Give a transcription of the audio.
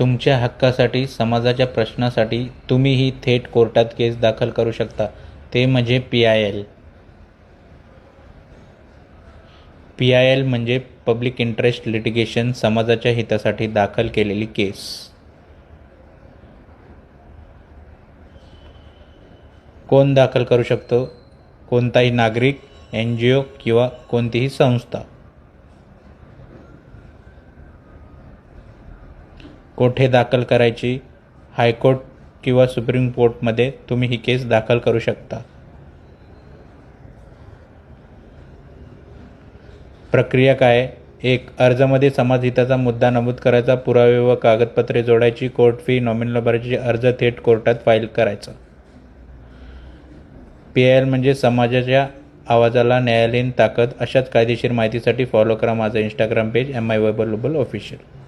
तुमच्या हक्कासाठी समाजाच्या प्रश्नासाठी तुम्हीही थेट कोर्टात केस दाखल करू शकता. ते म्हणजे P I L. P I L म्हणजे पब्लिक इंटरेस्ट लिटिगेशन समाजाच्या हितासाठी दाखल केलेली केस. कोण दाखल करू शकतो? कोणताही नागरिक एन जी ओ किंवा कोणतीही संस्था. कोठे दाखल करायची? हायकोर्ट किंवा सुप्रीम कोर्टमध्ये तुम्ही ही केस दाखल करू शकता. प्रक्रिया काय? एक अर्जामध्ये समाजहिताचा मुद्दा नमूद करायचा पुरावे व कागदपत्रे जोडायची कोर्ट फी नॉमिनल भरायची अर्ज थेट कोर्टात फाईल करायचा. पी आय एल म्हणजे समाजाच्या आवाजाला न्यायालयीन ताकद अशाच कायदेशीर माहितीसाठी फॉलो करा माझं इंस्टाग्राम पेज एम आय वेबल ऑफिशियल